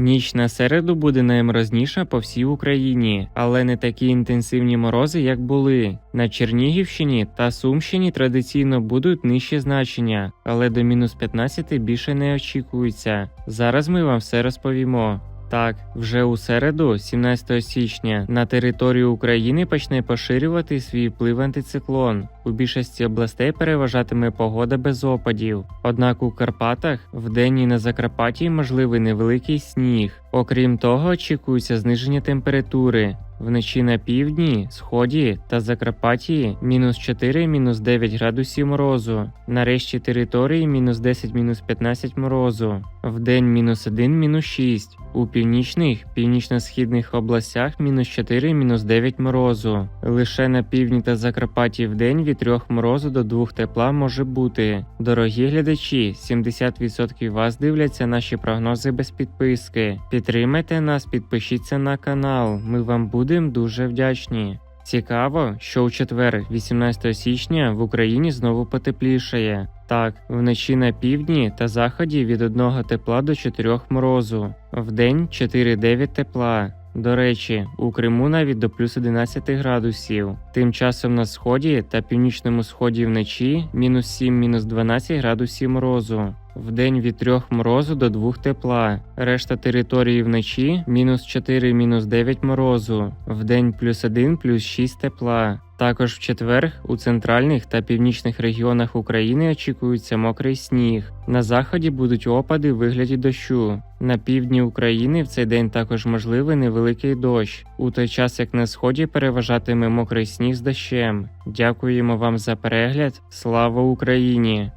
Ніч на середу буде найморозніша по всій Україні, але не такі інтенсивні морози, як були. На Чернігівщині та Сумщині традиційно будуть нижчі значення, але до мінус 15 більше не очікується. Зараз ми вам все розповімо. Так, вже у середу, 17 січня, на територію України почне поширювати свій вплив антициклон. У більшості областей переважатиме погода без опадів. Однак у Карпатах вдень і на Закарпатті можливий невеликий сніг. Окрім того, очікується зниження температури. Вночі на півдні, сході та Закарпатті мінус 4, мінус 9 градусів морозу. На решті території мінус 10, мінус 15 морозу. Вдень мінус 1, мінус 6. У північних, північно-східних областях мінус 4, мінус 9 морозу. Лише на півдні та Закарпатті вдень від 3 морозу до 2 тепла може бути. Дорогі глядачі, 70% вас дивляться наші прогнози без підписки. Підтримайте нас, підпишіться на канал. Ми вам будемо дуже вдячні. Цікаво, що у четвер, 18 січня, в Україні знову потеплішає. Так, вночі на півдні та заході від 1 тепла до 4 морозу, вдень 4-9 тепла. До речі, у Криму навіть до плюс 11 градусів. Тим часом на сході та північному сході вночі мінус 7, мінус 12 градусів морозу. Вдень від 3 морозу до 2 тепла. Решта території вночі мінус 4, мінус 9 морозу. Вдень плюс 1, плюс 6 тепла. Також в четвер у центральних та північних регіонах України очікується мокрий сніг. На заході будуть опади в вигляді дощу. На півдні України в цей день також можливий невеликий дощ, у той час як на сході переважатиме мокрий сніг з дощем. Дякуємо вам за перегляд. Слава Україні!